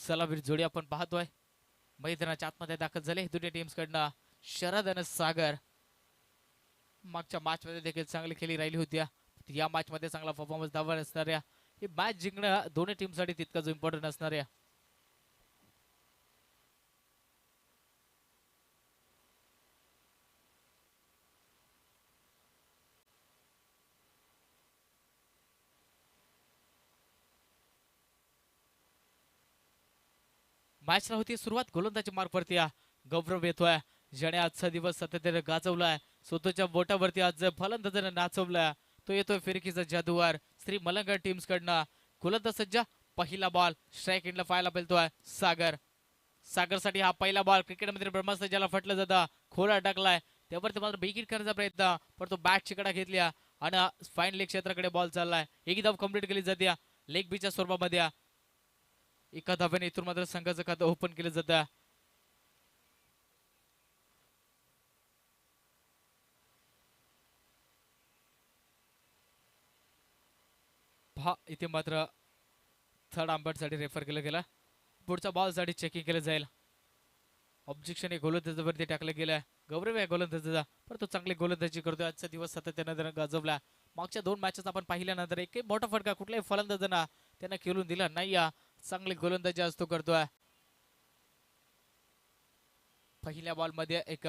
सलामीर जोडी आपण पाहतोय. मैदानाच्या आतमध्ये दाखल झाले दोन्ही टीम्स कडनं. शरद आणि सागर. मागच्या मॅच मध्ये देखील चांगली खेळी राहिली होती. या मॅच मध्ये चांगला परफॉर्मन्स दावा असणाऱ्या ही मॅच जिंकणं दोन्ही टीमसाठी तितकंच इम्पॉर्टंट असणाऱ्या. मॅचला होती सुरुवात गोलंदाजी मार्गवरती. या गौरव येतोय. ज्याने आजचा दिवस सातत्याने गाजवलाय. स्वतःच्या बोटावरती आज फलंदाजाने नाचवलाय. तो येतोय फिरकीचा जादूवर. श्री मलंग टीम्स कडनं गोलंदाज सज्ज पहिला बॉल स्ट्राईक एंडला पाहायला मिळतोय. सागर. सागरसाठी हा पहिला बॉल क्रिकेटमध्ये ब्रह्मास्त्र ज्याला फटलं जातं खोला अडकलाय त्यावरती मात्र बिगिट करण्याचा प्रयत्न पण तो बॅट चिकडा घेतल्या. आणि फाईन लेग क्षेत्राकडे बॉल चाललाय. एक एकदम कंप्लीट केली जाते. लेग बीच्या स्वरूपामध्ये. एका धाब्याने इथून मात्र संघाचं खातं ओपन केलं जातं. पहा इथे मात्र थर्ड अंबरसाठी रेफर केलं गेलं. पुढचा बॉलसाठी चेकिंग केलं जाईल. ऑब्जेक्शन हे गोलंदाजावरती टाकलं गेलं. गौरव आहे गोलंदाजाचा. पण तो चांगली गोलंदाजी करतोय. आजचा दिवस सातत्यानं गाजवला. मागच्या दोन मॅचेस आपण पाहिल्यानंतर एकही मोठा फटका कुठल्याही फलंदाजांना त्यांना खेळून दिला नाही या चांगली गोलंदाजी आज तो करतोय. पहिल्या बॉलमध्ये एक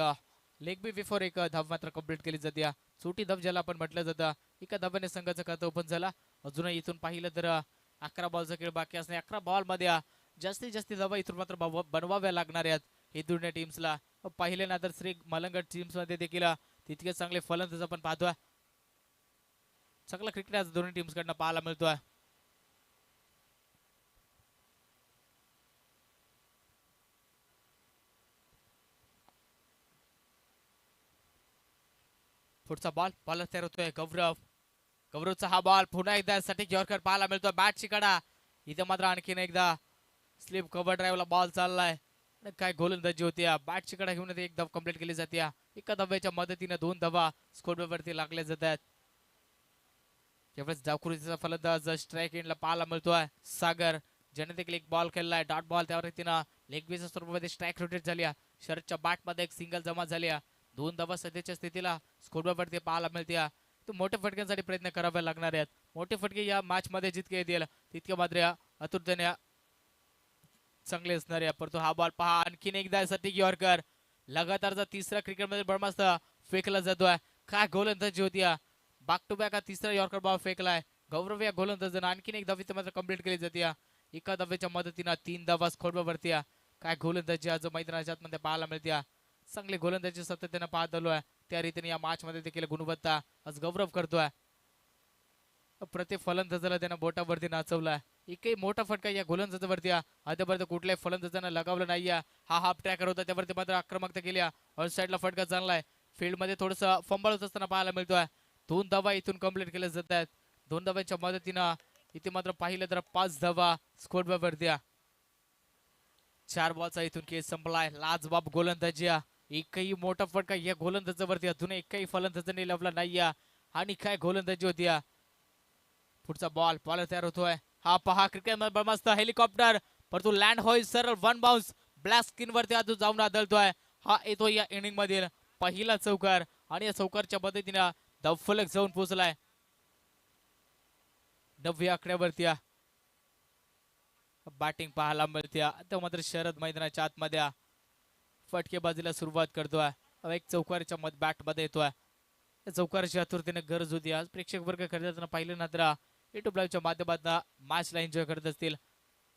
लेग बी बिफोर एक धाव मात्र कंप्लीट केली जाते. छोटी धाव ज्याला आपण म्हटलं जातं एका धावाने संघाचं खातं ओपन झाला. अजूनही इथून पाहिलं तर अकरा बॉलचा खेळ बाकी असणे अकरा बॉलमध्ये जास्तीत जास्त धावा इथून मात्र बनवाव्या लागणार आहेत हे दोन्ही टीम्सला पाहिले ना तर श्री मलंगड टीम्समध्ये देखील तितके चांगले फलंदाज आपण पाहतोय. चांगला क्रिकेट आज दोन्ही टीम्स कडनं पाहायला मिळतोय. पुढचा बॉल बॉलर तयार होतोय. गौरव. गौरवचा हा बॉल पुन्हा एकदा सटीक जॉर्कर पाहायला मिळतो बॅट कडा इथे मात्र आणखीन एकदा स्लिप कव्हर ड्राईव्हला बॉल चाललाय. काय गोलंदाजी होती बॅट कडा घेऊन एक धाव कंप्लीट केली जाते एका धब्याच्या मदतीने दोन धावा स्कोरवरती लागल्या जातात. त्यावेळेस जाकुरीचा फलंदाज स्ट्राईक एंडला पाहायला मिळतोय. सागर. ज्याने देखील एक बॉल खेळलाय. डॉट बॉल त्यावर तिनं लेग बीच्या स्वरूपामध्ये स्ट्राईक रोटेट झाली शरदच्या बॅटमध्ये एक सिंगल जमा झाली दोन धावा सध्याच्या स्थितीला स्कोरवरती पाहायला मिळते. तो मोठ्या फटक्यांसाठी प्रयत्न करावे लागणार आहेत. मोठे फटके या मॅच मध्ये जितके येतील तितके मात्र या अतुर्त्याने चांगले असणार आहे. परंतु हा बॉल पहा आणखीन एकदा साठी यॉर्कर लगातारचा तिसरा क्रिकेटमध्ये बळमस्त फेकला जातोय. काय गोलंदाजी होती बॅक टू बॅक हा तिसरा यॉर्कर बॉल फेकलाय. गौरव या गोलंदाजानं आणखीन एक धावी मात्र कंप्लीट केली जाते एका धावेच्या मदतीनं तीन धावा स्कोरवरती काय गोलंदाजी आज मैदानाच्या आतमध्ये पाहायला मिळते चांगली गोलंदाजी सातत्यानं पाहत आलोय त्या रीतीने या मॅच मध्ये देखील गुणवत्ता आज गौरव करतोय. प्रत्येक फलंदाजाला त्यानं बोटावरती नाचवलाय. एकही मोठा फटका या गोलंदाजावरती आतापर्यंत कुठल्याही फलंदाजांना लगावलं नाही हा हाफ ट्रॅकर होता त्यावरती मात्र आक्रमकता केली ऑल साईडला फटका चांगलाय फील्डमध्ये थोडस फंबळ होत असताना पाहायला मिळतोय. दोन धावा इथून कंप्लीट केल्या जात आहेत दोन धाव्यांच्या मदतीनं इथे मात्र पाहिलं तर पाच धावा स्कोर वरती चार बॉलचा इथून केस संपलाय. लाजबाब गोलंदाजी एकही मोठा फटका या गोलंदाजावरती अजून एकही फलंदाजांनी लावला नाही आणि काय गोलंदाजी होती पुढचा बॉल बॉल तयार होतोय. हा पहा क्रिकेट मस्त हेलिकॉप्टर परंतु लँड होईल सरळ वन बाउन्स ब्लॅक स्किन वरती आज जाऊन आदळतोय. हा येतो या इनिंग मधील पहिला चौकार. आणि या चौकारच्या मदतीने दफलक जाऊन पोहोचलाय. नववी आकड्यावरती बॅटिंग पाहायला मिळते तो मात्र शरद मैदानाच्या आतमध्ये फटकेबाजीला सुरुवात करतोय एक चौकारीच्या मत बॅटमध्ये येतोय या चौकाराची आतुरतेने गरज होती आज. प्रेक्षक वर्ग खरेदी पाहिलं ना तर युट्यूब लाईव्हच्या माध्यमातून मॅचला एन्जॉय करत असतील.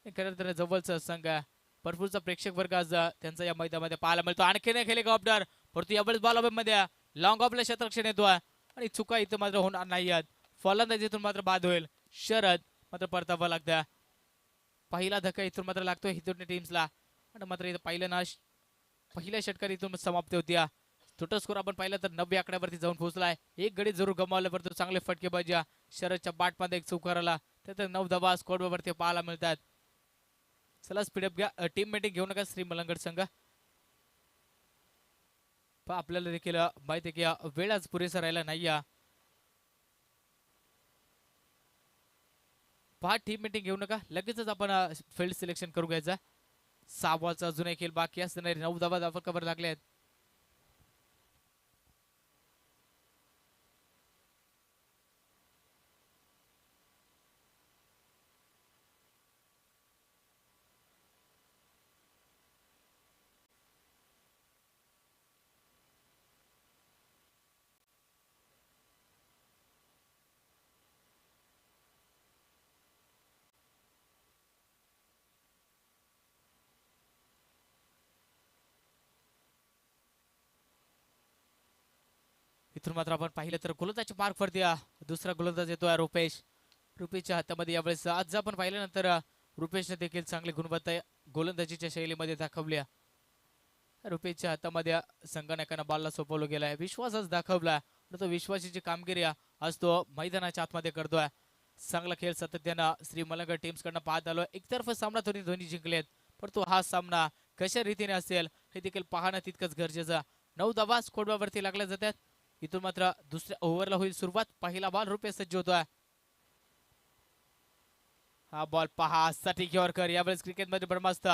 खरं तर जवळचा संघ आहे. भरपूरचा प्रेक्षक वर्ग आज त्यांचा या मैदानामध्ये पाहायला मिळतो. आणखीन एक हेलिकॉप्टर परंतु यावेळेस बॉलमध्ये लॉंग ऑफला क्षेत्ररक्षण येतोय आणि चुका इथं मात्र होणार नाही आहेत. फलंदाजीतून मात्र बाद होईल. शरद मात्र परतावा लागतं पहिला धक्का इथून मात्र लागतोय हिथून टीम्सला आणि मात्र इथं पाहिलं ना पहिल्या षटकार इथून समाप्त होती छोटा स्कोर आपण पाहिलं तर नव्या आकड्यावरती जाऊन पोहोचलाय. एक गडी जरूर गमावले परंतु चांगले फटके बाजा शरदच्या बाटमध्ये एक चौकाराला. त्यानंतर नऊ धावा स्कोर वरती पाहायला मिळतात. चला स्पीडअप घ्या. टीम मिटिंग घेऊ नका श्री मलंगड संघ. आपल्याला देखील माहिती आहे की वेळ आज पुरेसा राहिला नाही पहा टीम मिटिंग घेऊ नका. लगेचच आपण फील्ड सिलेक्शन करू घ्यायचा. सहा बॉलचा अजून एक खेळ बाकी असणारे नऊ धावा धावा कबर लागले आहेत. इथून मात्र आपण पाहिलं तर गोलंदाजच्या मार्क वरती दुसरा गोलंदाज येतोय रुपेश. रुपेशच्या हातामध्ये यावेळेस आज आपण पाहिल्यानंतर रुपेशने देखील चांगली गुणवत्ता गोलंदाजीच्या शैलीमध्ये दाखवली रुपेशच्या हातामध्ये संगणकांना बालला सोपवलं गेलाय. विश्वासच दाखवला तो विश्वासाची कामगिरी आज तो मैदानाच्या आतमध्ये करतोय. चांगला खेळ सातत्यानं श्री मलंग टीम्स कडनं पाहत आलो एकतर्फ सामना दोन्ही धोनी जिंकलेत. परंतु हा सामना कशा रीतीने असेल हे देखील पाहणं तितकंच गरजेचं नऊ दबा स्कोरवरती लागल्या जातात. इथून मात्र दुसऱ्या ओव्हरला होईल सुरुवात. पहिला बॉल रुपये सज्ज होतोय. हा बॉल पहा साठी केवरकर यावेळेस क्रिकेटमध्ये ब्रह्मास्त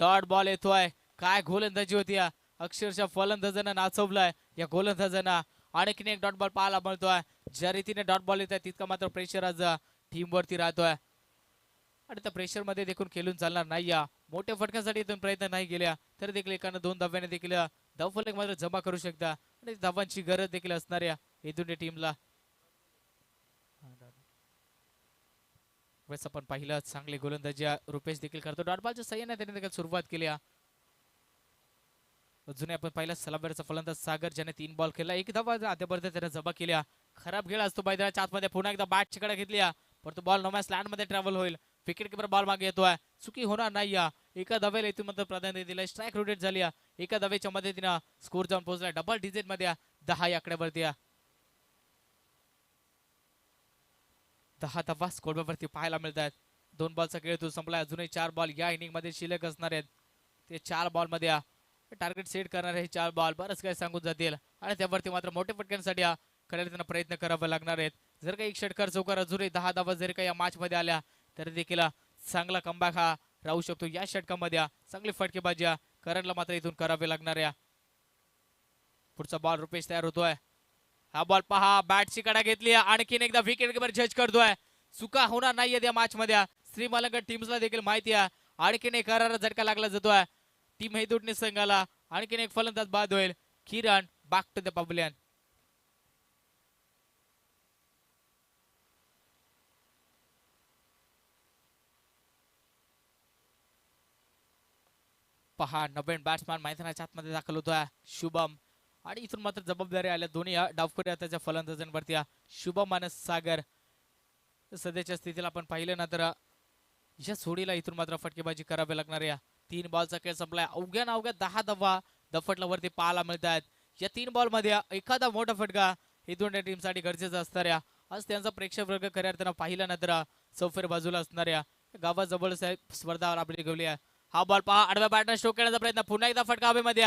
डॉट बॉल येतोय. काय गोलंदाजी होती अक्षरशः फलंदाजांना नाचवलाय या गोलंदाजांना. आणखीन एक डॉट बॉल पाहायला मिळतोय. ज्या रीतीने डॉट बॉल येत आहे तितका मात्र प्रेशर आज टीम वरती राहतोय. आणि त्या प्रेशरमध्ये देखून खेळून चालणार नाही या. मोठ्या फटक्यासाठी इथून प्रयत्न नाही केल्या तर देखील एकानं दोन धाव्याने देखील धावफलक मात्र जमा करू शकता. आणि धावांची गरज देखील असणार या टीमला वेळेस आपण पाहिलं चांगली गोलंदाजी रुपेश देखील करतो. डॉटबॉलच्या सह्याने त्याने देखील सुरुवात केली जुने आपण पाहिलं सलाबेरचा फलंदाज सागर ज्याने तीन बॉल खेळला. एक धावा आतापर्यंत त्याने जमा केल्या खराब खेळ असतो मैदानाच्या आतमध्ये. पुन्हा एकदा बॅट चिकडा घेतली परंतु बॉल नव्या लँडमध्ये ट्रॅव्हल होईल. विकेट किपर बॉल मागे येतोय चुकी होणार नाही या. एका धाव्याला इथून मात्र प्राधान्य दिलं स्ट्राईक रोटेट झाली एका धावेच्या मदतीनं स्कोर जाऊन पोहोचला. डबल डिजिटमध्ये दहा या आकड्यावरती दहा धावा स्कोरवरती पाहायला मिळत आहेत. दोन बॉलचा खेळ तो संपला अजूनही चार बॉल या इनिंगमध्ये शिल्लक असणार आहेत. ते चार बॉलमध्ये टार्गेट सेट करणारे हे चार बॉल बरंच काही सांगून जातील. आणि त्यावरती मात्र मोठ्या फटक्यांसाठी आ, करायला त्यांना प्रयत्न करावे लागणार आहेत. जर काही एक षटकार चौकार अजूनही दहा धावा जर काही या मॅच मध्ये आल्या तर देखील चांगला कमबॅक हा राहू शकतो. या षटकामध्ये चांगली फटकेबाजी करणला मात्र इथून करावे लागणार आहे. पुढचा बॉल रुपेश तयार होतोय. हा बॉल पहा बॅटची कडा घेतली आणखीन एकदा विकेट किपर जज करतोय. चुका होणार नाहीये या मॅच मध्ये. श्री मलंगड टीम्सला देखील माहिती आहे. आणखीन एक करारा झटका लागला जातोय. टीम हैदुटने संघाला आणखीन एक फलंदाज बाद होईल. किरण बॅक द पबलियन पहा नवीन बॅट्समॅन मैदानाच्या आतमध्ये दाखल होतोय शुभम. आणि इथून मात्र जबाबदारी आल्या दोन्ही डावखोऱ्या त्याच्या फलंदाजांवरती शुभम आणि सागर. सध्याच्या स्थितीला आपण पाहिलं ना तर या सोडीला इथून मात्र फटकेबाजी करावी लागणार या तीन बॉलचा खेळ संपलाय. अवघ्या ना अवघ्या दहा दफा दफटला वरती पाहायला मिळत आहेत या तीन बॉलमध्ये एखादा मोठा फटका हे दोन टीमसाठी गरजेचा असणार या आज त्यांचा प्रेक्षक वर्ग खऱ्या अर्थानं पाहिलं ना तर चौफेर बाजूला असणाऱ्या गावाजवळ साहेब स्पर्धा आपली ठेवली आहे. हा बॉल पहा आडव्या बॅटन स्ट्रोक करण्याचा प्रयत्न. पुन्हा एकदा फटका हवेमध्ये.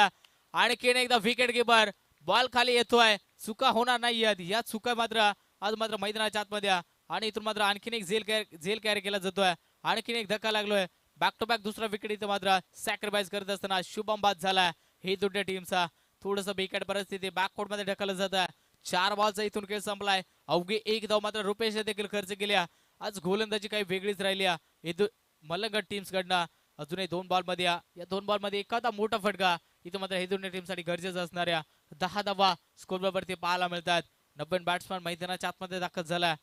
आणखीन एकदा विकेट किपर बॉल खाली येतोय. चुका होणार नाही आहेत या चुका मात्र आज मात्र मैदानाच्या आतमध्ये. आणि इथून मात्र आणखीन एक झेल कॅर झेल कॅरी केला जातोय. आणखीन एक धक्का लागलोय. बॅक टू बॅक दुसरा विकेट इथं मात्र सॅक्रिफाईस करत असताना शुभम बाद झालाय. हे दोन्ही टीमचा थोडस बिकट परिस्थिती. बॅककोर्टमध्ये ढकललं जात आहे चार बॉलचा इथून खेळ संपलाय. अवघी एक धाव मात्र रुपेश देखील खर्च केल्या आज गोलंदाजी काही वेगळीच राहिली आहे. हे मलंगड टीम्स कडनं अजूनही दोन बॉलमध्ये या. दोन बॉलमध्ये एखादा मोठा फटका. इथं मात्र हेदुर्ने टीमसाठी गरजेचं असणाऱ्या दहा धावा स्कोर वरती पाहायला मिळतात. नब्बे बॅट्समॅन मैदानाच्या आतमध्ये दाखल झाला.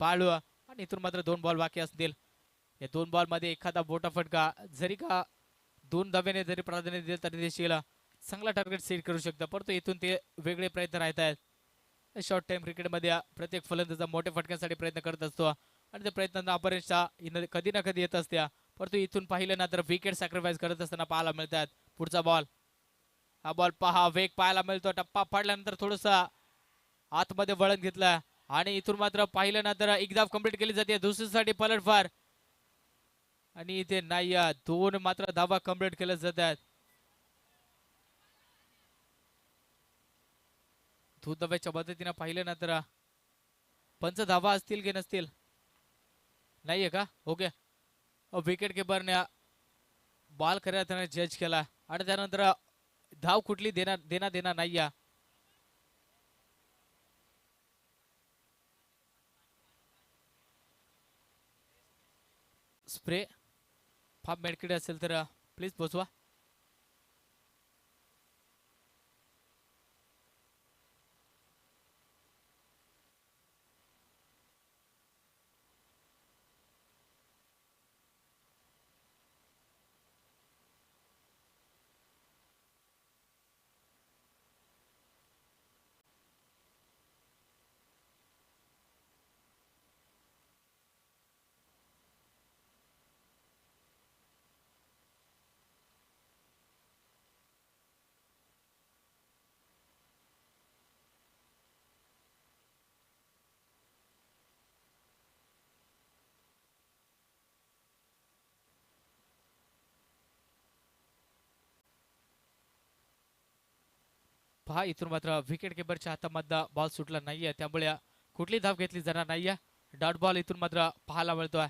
पाळू आणि इथून मात्र दोन बॉल बाकी असतील. या दोन बॉलमध्ये एखादा मोठा फटका. जरी का दोन धाव्याने जरी प्राधान्य दिले तरी देशील चांगला टार्गेट सेट करू शकतं परंतु इथून ते वेगळे प्रयत्न राहत आहेत शॉर्ट टाइम क्रिकेटमध्ये प्रत्येक फलंदाजा मोठ्या फटक्यासाठी प्रयत्न करत असतो. आणि त्या प्रयत्नांना अपरेशा कधी ना कधी येत असत्या परंतु इथून पाहिलं ना तर विकेट सॅक्रिफाईस करत असताना पाहायला मिळतात. पुढचा बॉल हा बॉल पहा वेग पाहायला मिळतो. टप्पा पडल्यानंतर थोडस आतमध्ये वळण घेतलं. आणि इथून मात्र पाहिलं ना तर एकदा कंप्लीट केली जाते. दुसरीसाठी पलटफार आणि इथे नाही दोन मात्र धावा कंप्लीट केल्या जातात. धुधव्याच्या मदतीने पाहिलं ना तर पंच धावा असतील की नसतील? नाहीये का? हो ओके विकेट किपरने बॉल खऱ्या त्याने जज केला आणि त्यानंतर धाव कुठली देणार देणार देणार नाही या स्प्रे फार मेडकिट असेल तर प्लीज पोचवा पहा इथून मात्र विकेट किपरच्या हातामधला बॉल सुटला नाहीये. त्यामुळे कुठली धाव घेतली जाणार नाहीये. डॉट बॉल इथून मात्र पाहायला मिळतोय.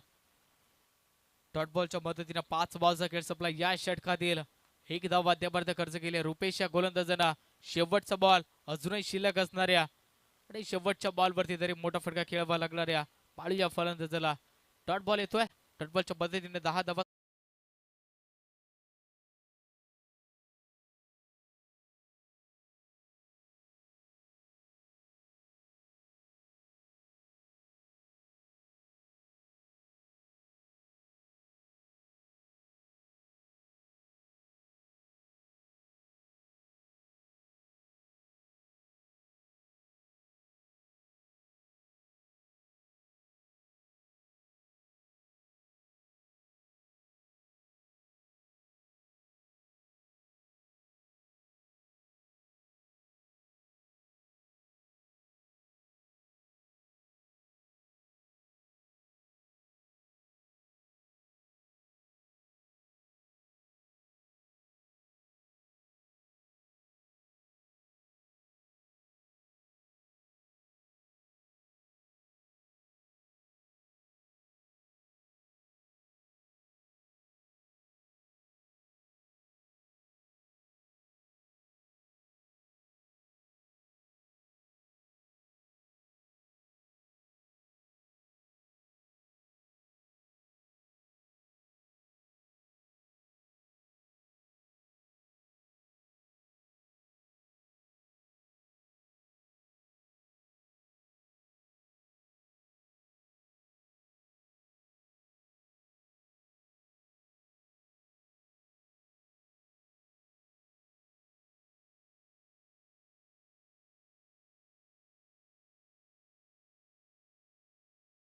डॉट बॉलच्या मदतीने पाच बॉलचा खेळ संपला. या षटकातील एक धाव वाद्यापर्यंत खर्च केले. रुपेश या गोलंदाजांना शेवटचा बॉल अजूनही शिल्लक असणाऱ्या आणि शेवटच्या बॉलवरती तरी मोठा फटका खेळावा लागणाऱ्या पाळी या फलंदाजाला डॉट बॉल येतोय. डॉट बॉलच्या मदतीने दहा धावा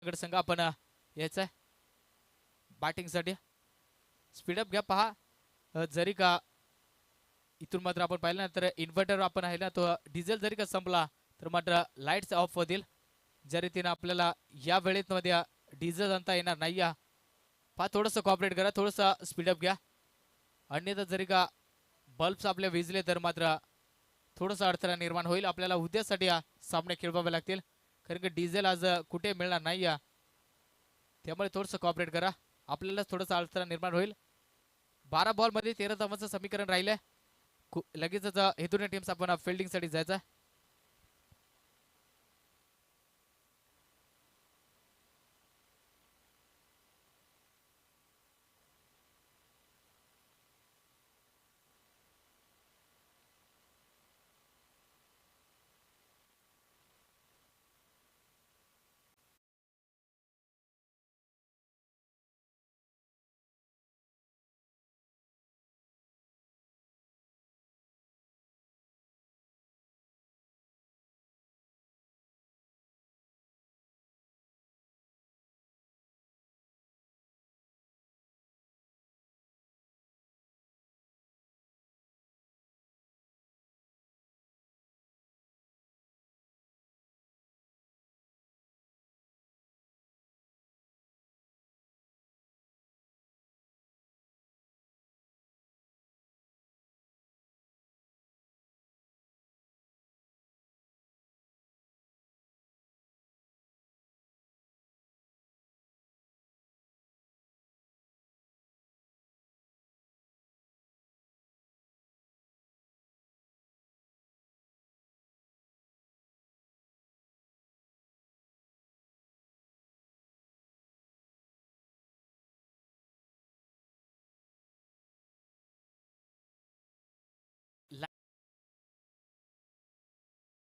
गड संघ आपण यायचा यायचं आहे? बॅटिंगसाठी? स्पीडअप घ्या पहा. जरी का इथून मात्र आपण पाहिलं ना तर इन्व्हर्टर आपण आहे ना तो डिझेल जरी का संपला तर मात्र लाईट्स ऑफ होतील. ज्या रीतीनं आपल्याला या वेळेत मध्ये डिझेल आणता येणार नाही या पहा थोडंसं कॉपरेट करा थोडंसं स्पीडअप घ्या. अन्यथा जरी का बल्ब्स आपल्या विजले तर मात्र थोडंसं अडथळा निर्माण होईल. आपल्याला उद्यासाठी सामने खेळवावे लागतील. कारण की डिझेल आज कुठे मिळणार नाही या. त्यामुळे थोडंसं कॉपरेट करा. आपल्याला थोडंसं अडथळा निर्माण होईल. बारा बॉलमध्ये तेरा धावांचं समीकरण राहिलं कु- लगेचच अ, टीम्स आपण फिल्डिंगसाठी जायचं.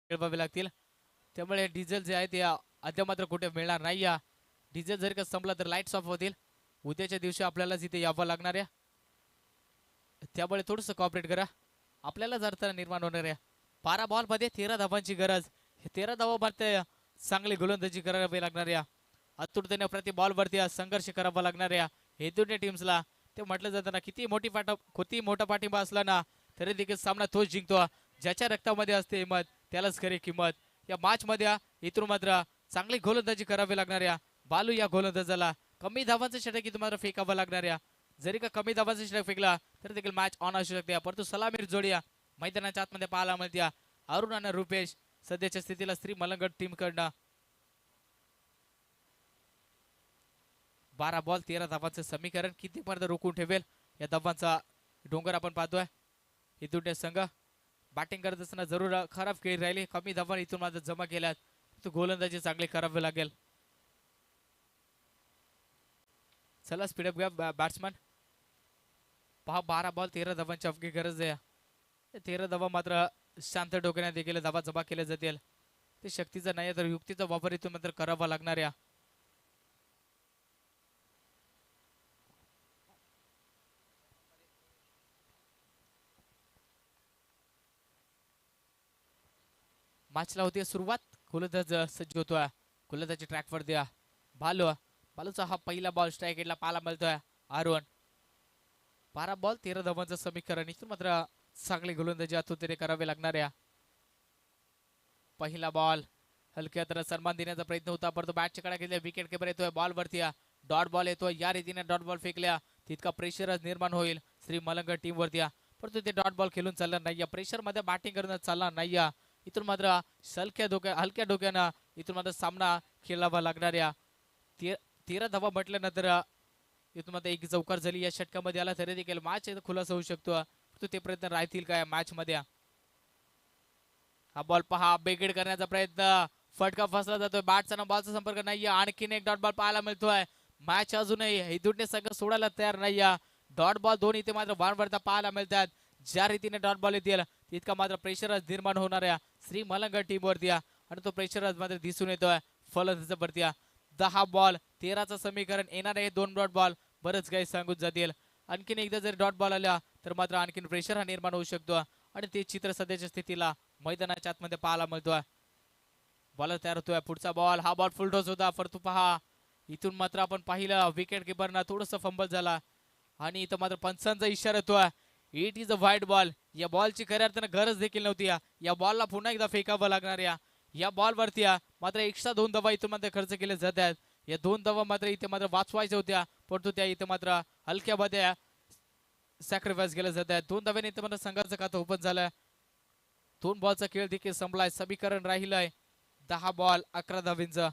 खेळवावे लागतील. त्यामुळे डिझेल जे आहे ते अद्याप मात्र कुठे मिळणार नाही. या डिझेल जर का संपला तर लाईट्स ऑफ होतील. उद्याच्या दिवशी आपल्याला इथे यावं लागणार आहे. त्यामुळे थोडंसं कॉपरेट करा. आपल्याला अडथळा निर्माण होणार आहे. बारा बॉलमध्ये तेरा धावांची गरज. हे तेरा मारते. चांगली गोलंदाजी करावी लागणार आहे. आतुरतेने प्रति बॉलवरती संघर्ष करावा लागणार आहे. हे दोन्ही टीम्सला ते म्हटलं जातं ना किती मोठी पाठ किती मोठा पाठिंबा असला ना तरी देखील सामना तोच जिंकतो. ज्याच्या रक्तामध्ये असते हिंमत त्यालाच खरी किंमत. या मॅच मध्ये इथून मात्र चांगली गोलंदाजी करावी लागणार बालू या गोलंदाजाला कमी धावांचा षटक इथून मात्र फेकावं लागणार जरी का कमी धावांचा षटक फेकला तरी देखील मॅच ऑन असू शकते. परंतु सलामीर जोडिया मैदानाच्या आतमध्ये पाहायला मिळत्या अरुण आणि रुपेश सध्याच्या स्थितीला स्त्री मलंगड टीम कडनं बारा बॉल तेरा धावांचं समीकरण किती पर्यंत रोखून ठेवेल? या धावांचा डोंगर आपण पाहतोय. हे संघ. बॅटिंग करत असताना जरूर खराब खेळी राहिली. कमी धावा इथून माझं जमा केल्यात तो गोलंदाजी चांगली करावी लागेल. चला स्पीडअप घ्या बॅट्समन पहा बारा बॉल तेरा धावांची अवघी गरज आहे. तेरा धावा मात्र शांत डोक्याने देखील धावा जमा केल्या जातील. ते शक्तीचा नाही तर युक्तीचा वापर इथून मात्र करावा लागणार या मॅचला होती सुरुवात. गोलंदाज सज्ज होतोय. गोलंदाजच्या ट्रॅकवर द्या भालो बालूचा हा पहिला बॉल स्ट्राईक एडला पाला मिळतोय अरुण बारा बॉल तेरा धावांचं समीकरण. इथून मात्र चांगली गोलंदाजी आतुरतेने करावी लागणार आहे. पहिला बॉल हलक्या तर सन्मान देण्याचा प्रयत्न होता परंतु बॅटच्या कडा घेतल्या विकेट किपर येतोय बॉल वरती डॉट बॉल येतोय. या रीतीने डॉट बॉल फेकल्या तितका प्रेशरच निर्माण होईल श्री मलंग टीम वरती परंतु ते डॉट बॉल खेळून चालणार नाही प्रेशरमध्ये बॅटिंग करणं चालणार नाही इथून मात्र सलक्या धोक्या हलक्या डोक्यानं इथून मात्र सामना खेळावा लागणार या. ते तेरा धावा म्हटल्यानंतर इथून मात्र एक चौकार झाली. या षटकामध्ये आला तरी देखील मॅच खुलासा होऊ शकतो. तो ते प्रयत्न राहतील काय मॅच मध्ये? हा बॉल पहा बेगेड करण्याचा प्रयत्न. फटका फसला जातोय. बॅटचा बॉलचा संपर्क नाहीये. आणखीन एक डॉट बॉल पाहायला मिळतोय. मॅच अजूनही हे दुटणे संघ सोडायला तयार नाही डॉट बॉल दोन इथे मात्र वारंवारता पाहायला मिळतात. ज्या रीतीने डॉट बॉल येतील तितका मात्र प्रेशरच निर्माण होणार आहे. श्री मलंग टीमवरती आणि तो प्रेशरच मात्र दिसून येतोय. फलंदाज वरती दहा बॉल तेराचं समीकरण येणार आहे. दोन डॉट बॉल बरंच काही सांगून जातील. आणखीन एकदा जर डॉट बॉल आल्या तर मात्र आणखीन प्रेशर हा निर्माण होऊ शकतो. आणि ते चित्र सध्याच्या स्थितीला मैदानाच्या आतमध्ये पाहायला मिळतोय. बॉलर तयार होतोय. पुढचा बॉल हा बॉल फुल टॉस होता. परंतु पहा इथून मात्र आपण पाहिलं. विकेट किपरना थोडस फंबल झाला. आणि इथं मात्र पंचांचा इशारा येतोय. It is a white ball या बॉलची खऱ्या अर्थानं गरज देखील नव्हती या. बॉलला पुन्हा एकदा फेकावं लागणार या. या बॉल वरती या. मात्र एक्स्ट्रा दोन दबा इथे मात्र खर्च केले जात आहेत. या दोन दबा मात्र इथे मात्र वाचवायच्या होत्या. परंतु त्या इथे मात्र हलक्या मध्ये सॅक्रिफाईस केल्या जात आहेत. दोन दब्याने इथे मात्र संघाचं खातं ओपन झालं दोन बॉलचा खेळ देखील संपलाय. समीकरण राहिलंय. दहा बॉल अकरा धावींचं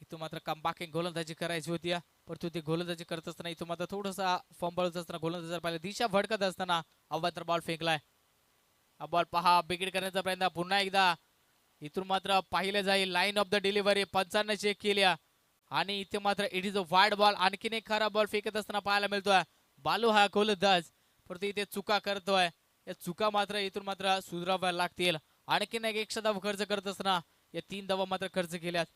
इथं मात्र कमबॅकिंग गोलंदाजी करायची होती या. परंतु ते गोलंदाजी करत असताना इथून मात्र थोडासा फंबळत असताना गोलंदाजी पाहिलं दिशा भडकत असताना अवत्र बॉल फेकलाय. हा बॉल पहा बिगिड करण्याचा प्रयत्न पुन्हा एकदा इथून मात्र पाहिलं जाईल. लाईन ऑफ द डिलिव्हरी पंचांना चेक केल्या. आणि इथे मात्र it is a wide ball आणखीन एक खरा बॉल फेकत असताना पाहायला मिळतोय. बालू हा गोलंदाज परंतु इथे चुका करतोय. या चुका मात्र इथून मात्र सुधाराव्या लागतील. आणखीन एक एकशे धाव खर्च करत असताना या तीन धावा मात्र खर्च केल्यात.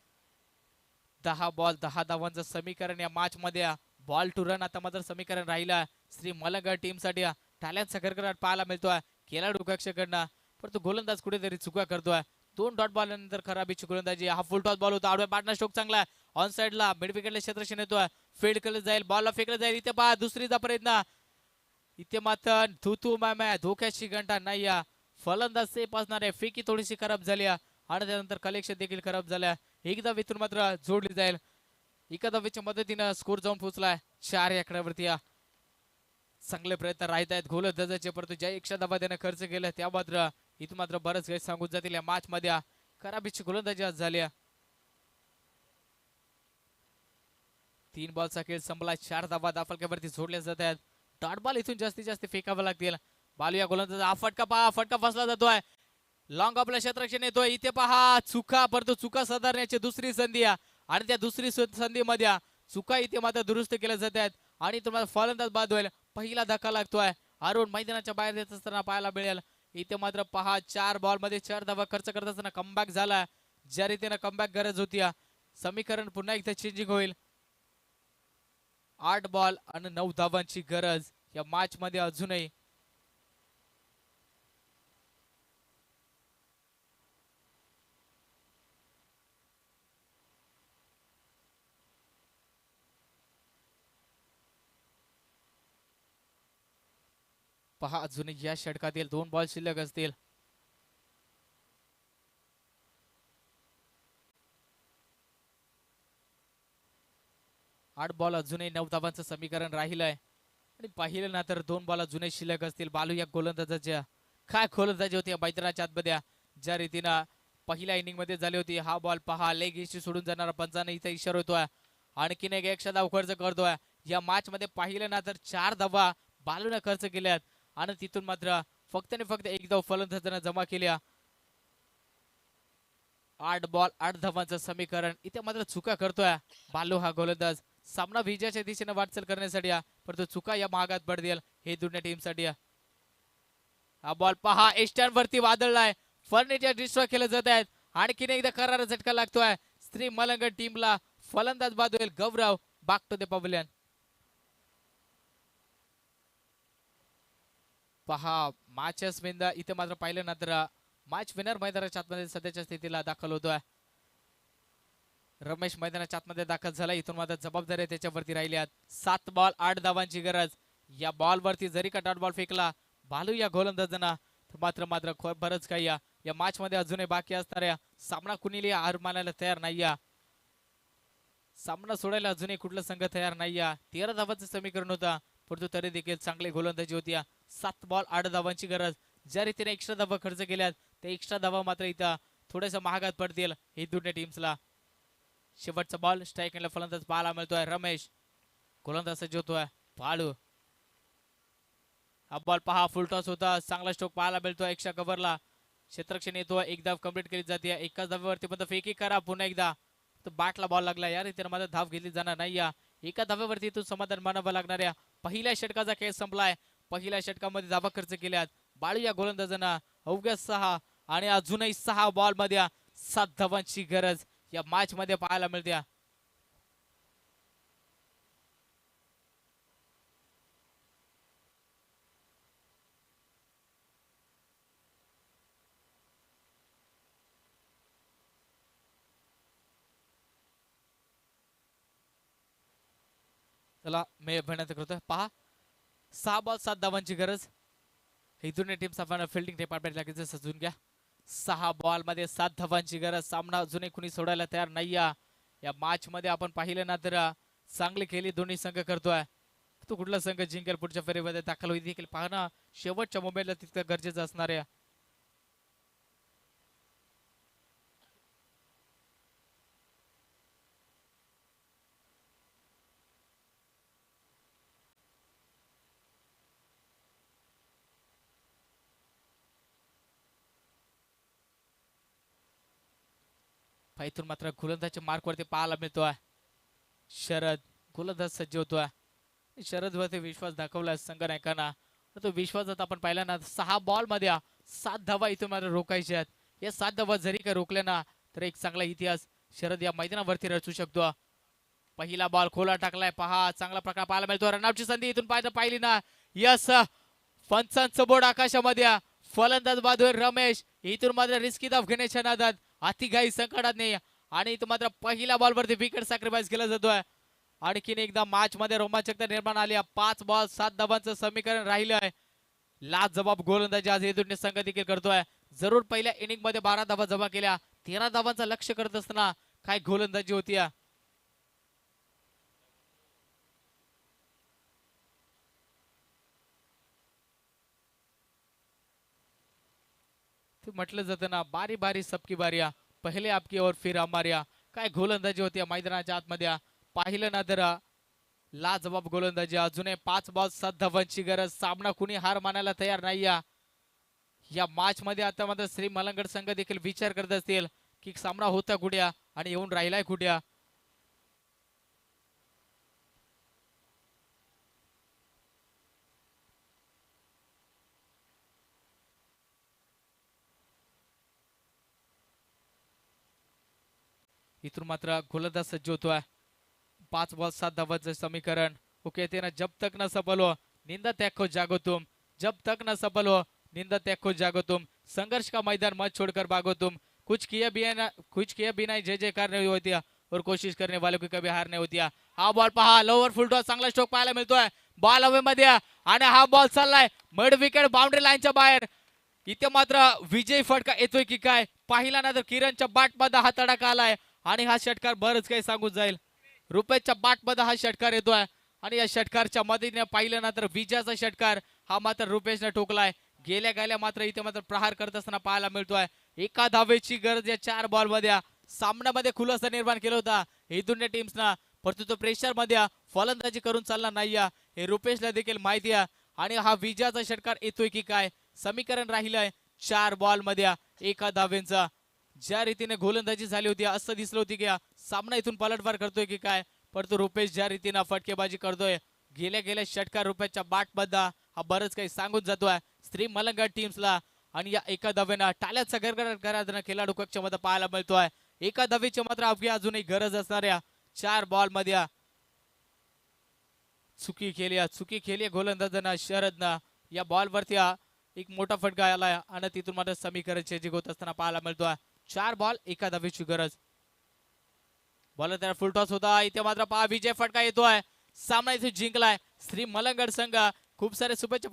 दहा बॉल दहा धावांचं समीकरण या मॅच मध्ये. बॉल टू रन आता मात्र समीकरण राहिलं श्री मलंग टीमसाठी टॅलेंट करत पाहायला मिळतोय. खेळाडू कक्षकडनं. परंतु गोलंदाज कुठेतरी चुका करतोय. दोन डॉट बॉल नंतर खराबीची गोलंदाजी. हा फुल टॉस बॉल होता. आडव्या पाटणा स्ट्रोक चांगला ऑन साइडला मिड विकेटला क्षेत्रक्षण येतोय. फील्ड केलं जाईल. बॉलला फेकलं जाईल. इथे पहा दुसरीचा प्रयत्न. इथे मात्र थू थू मॅ धोक्याची घंटा नाही या फलंदाज सेफ असणार आहे. फेकी थोडीशी खराब झाली आणि त्यानंतर कलेक्शन देखील खराब झाल्या एक धावेतून मात्र जोडली जाईल. एका धावेच्या मदतीनं स्कोर जाऊन पोहोचलाय. चार आकड्यावरती या. चांगले प्रयत्न राहत आहेत गोलंदाजाचे परंतु ज्या एकशा धाबा त्यानं खर्च केला त्या मात्र इथं मात्र बरंच काही सांगून जातील. या मॅच मध्ये खराबीची गोलंदाजी आज झाली तीन बॉलचा खेळ संपला चार धाबा दाफलक्यावरती जोडल्या जात आहेत. डॉट बॉल इथून जास्तीत जास्त फेकावं लागतील. बालू या गोलंदाजा फटका पहा फटका फसला जातोय. लॉंग आपल्या क्षेत्रक्षण येतोय. इथे पहा चुका परंतु चुका सुधारण्याची दुसरी संधी आणि त्या दुसरी संधीमध्ये चुका इथे मात्र दुरुस्त केल्या जात आहेत. आणि तुम्हाला फलंदाज बाद होईल पहिला धक्का लागतोय. अरुण मैदानाच्या बाहेर येत असताना पाहायला मिळेल. इथे मात्र पहा चार बॉलमध्ये चार धावा खर्च करत असताना कमबॅक झाला ज्या रीतीने कमबॅक गरज होती समीकरण पुन्हा एकदा चेंजिंग होईल. आठ बॉल आणि नऊ धावांची गरज या मॅच मध्ये अजूनही पहा अजून या षटकातील दोन बॉल शिल्लक असतील. आठ बॉल अजूनही नऊ धावांचं समीकरण राहिलंय. आणि पाहिलं ना तर दोन बॉल अजूनही शिल्लक असतील. बालू या गोलंदाजाच्या. काय गोलंदाजी होती या मैदानाच्या आतमध्ये? ज्या रीतीनं पहिल्या इनिंगमध्ये झाली होती. हा बॉल पहा लेग इशू सोडून जाणारा पंचाने इथे इशारा होतोय. आणखीन एक एकशे धाव खर्च करतोय. या मॅच मध्ये पाहिलं ना तर चार धावा बालूने खर्च केल्यात. आणि तिथून मात्र फक्त आणि फक्त एक धाव जमा केल्या. आठ बॉल आठ धावांचं समीकरण. इथे मात्र चुका करतोय. बालू हा गोलंदाज. सामना विजयाच्या दिशेने वाटचाल करण्यासाठी परंतु चुका या महागात पडतील हे दुनिया टीमसाठी हा. बॉल पहा एस्टॅन वरती वादळलाय. फर्निचर डिस्ट्रॉय केलं जात आहेत आणखीन एकदा करारा झटका लागतोय. स्त्री मलंग टीमला फलंदाज बाद होईल गौरव बागतो दे पब्लियन पहा मॅचेस विंदा इथे मात्र पाहिल्यानंतर ना तर मॅच विनर मैदानाच्या आतमध्ये सध्याच्या स्थितीला दाखल होतोय. रमेश मैदानाच्या आतमध्ये दाखल झाला. इथून मात्र जबाबदारी त्याच्यावरती राहिली आहेत सात बॉल आठ धावांची गरज. या बॉलवरती जरी का डॉट बॉल फेकला भालू या गोलंदाजांना मात्र मात्र बरंच काही या मॅच मध्ये अजूनही बाकी असणाऱ्या सामना कुणीला हार मानायला तयार नाही या सामना सोडायला अजूनही कुठला संघ तयार नाही या तेरा धावाचं समीकरण होता. परंतु तरी देखील चांगली गोलंदाजी होती. या. सात बॉल आठ धावांची गरज. ज्या रीतीने एक्स्ट्रा धावा खर्च केल्यात त्या एक्स्ट्रा धावा मात्र इथं थोड्याशा महागात पडतील हे दोन्ही टीम्सला शेवटचा बॉल स्ट्राईक फलंदाज पाहायला मिळतोय. रमेश गोलंदाज सज्ज होतोय पाळू हा बॉल पहा फुल टॉस होता. चांगला स्ट्रोक पाहायला मिळतोय एक्स्ट्रा कव्हरला क्षेत्रक्षण येतो. एक धाव कंप्लीट केली जाते. एकाच धाव्यावरती पण फेकी करा. पुन्हा एकदा. तो बॅटला बॉल लागला. या रीतीने माझा धाव घेतली जाणार नाही. या एका धाव्यावरती तू समाधान मानावं लागणाऱ्या पहिल्या षटकाचा खेळ संपलाय. पहिल्या षटकामध्ये धावा खर्च केल्यात. बाळू या गोलंदाजांना अवघ्या सहा आणि अजूनही सहा बॉलमध्ये सात धावांची गरज या मॅच मध्ये पाहायला मिळते. चला मी विनंती करतोय. पहा सहा बॉल सात धावांची गरज. इथून टीम टीम्स फिल्डिंग डिपार्टमेंट लागेल सजून घ्या. सहा बॉलमध्ये सात धावांची गरज. सामना अजूनही कुणी सोडायला तयार नाही या मॅच मध्ये आपण पाहिलं ना तर चांगली खेळी दोन्ही संघ करतोय. तो कुठला संघ जिंकेल पुढच्या फेरीमध्ये दाखल होईल देखील पाहणं. शेवटच्या मोबाईलला तितकं गरजेचं असणार आहे. इथून मात्र गोलंदाजच्या मार्कवरती पाहायला मिळतोय. शरद गोलंदाज सज्ज होतोय. शरदवरती विश्वास दाखवला संघ नायकांना तो विश्वासात आपण पाहिला ना सहा बॉलमध्ये सात धावा इथून मात्र रोखायचे आहेत. या सात धावा जरी का रोखल्या ना तर एक चांगला इतिहास शरद या मैदानावरती रचू शकतो. पहिला बॉल खोला टाकलाय. पहा चांगला प्रकार पाहायला मिळतो रनआउटची संधी इथून पाहिजे पाहिली ना. यस पंचांचं बोर्ड आकाशामध्ये. फलंदाज बाजूवर रमेश. इथून मात्र रिस्की धाव घेण्याच्या नादात. अतिघाई संकटात नाही. आणि इथं मात्र पहिल्या बॉलवरती विकेट सॅक्रिफाईस केला जातोय. आणखीन एकदा मॅच मध्ये रोमांचकता निर्माण आली आहे. पाच बॉल सात धावांचं समीकरण राहिलं आहे. लाच जबाब गोलंदाजी आज हे संघ देखील करतोय. जरूर पहिल्या इनिंगमध्ये बारा धावा जमा केल्या. तेरा धावांचं लक्ष करत असताना काय गोलंदाजी होती ते म्हटलं जातं ना बारी बारी सबकी बारिया पहिले आपकी और फिर हमारिया काय गोलंदाजी होती मैदानाच्या आतमध्ये पाहिलं ना तर लाजबाब गोलंदाजी. अजूनही पाच बॉल सात धावांची गरज. सामना कुणी हार मानायला तयार नाही या या मॅच मध्ये आता मात्र श्री मलंगड संघ देखील विचार करत असतील की सामना होता कुठ्या आणि येऊन राहिलाय कुठ्या इथून मात्र गोलंदाज सज्ज होतोय. पाच बॉल सात धावांचं समीकरण. ओके ते ना जब तक न सफल हो निंदा त्याखो को जागो तुम जब तक न सफल हो निंदा त्याखो को जागो तुम संघर्ष का मैदान मत छोड़कर भागो तुम कुछ किया भी है ना कुछ किया भी नाही जय जयकार नाही होती है, और कोशिश करने वालों की कभी हार नाही होती है. हा बॉल पहा लोवर फुल टॉस चांगला स्ट्रोक पाहायला मिळतोय. बॉल हवे मध्ये आणि हा बॉल चाललाय. मिड विकेट बाउंड्री लाईनच्या बाहेर. इथे मात्र विजय फटका येतोय की काय? पाहिला ना तर किरणच्या बाटमध्ये हा तडाखा आलाय. आणि हा षटकार बरंच काही सांगून जाईल. रुपेशच्या बाटमध्ये हा षटकार येतोय. आणि या षटकारच्या मदतीने पाहिलं ना तर विजयाचा षटकार हा मात्र रुपेशने ठोकलाय. गेल्या गेल्या मात्र इथे मात्र प्रहार करत असताना पाहायला मिळतोय. एका धावेची गरज या चार बॉलमध्ये सामन्यामध्ये खुलासा निर्माण केला होता. हे दोन्ही टीम्सना परंतु तो प्रेशरमध्ये फलंदाजी करून चालला नाही हे रुपेशला देखील माहिती आहे. आणि हा विजयाचा षटकार येतोय की काय? समीकरण राहिलंय चार बॉलमध्ये एका धावेचा. ज्या रीतीने गोलंदाजी झाली होती असं दिसलं होती की सामना इथून पलटवार करतोय की काय? परंतु रुपेश ज्या रीतीने फटकेबाजी करतोय गेल्या गेल्या षटकार रुपयाच्या बाटबद्दा हा बरंच काही सांगून जातोय. स्त्री मलंगा टीम्सला आणि या एका धावेनं टाल्याचा गरगराट घरात खेळाडू कक्षामध्ये पाहायला मिळतोय. एका धावेची मात्र अवघी अजूनही गरज असणाऱ्या चार बॉलमध्ये चुकी केली चुकी केली गोलंदाजांना शरदनं. या बॉल वरती एक मोठा फटका आलाय आणि तिथून मात्र समीकरण चेंजिंग होत असताना पाहायला मिळतोय. चार बॉल एका धावेची गरज. बॉल त्याला फुल टॉस होता. इथे मात्र पहा विजय फटका येतोय. सामना इथे जिंकलाय. श्री मलंगड संघ. खूप सारे शुभेच्छा.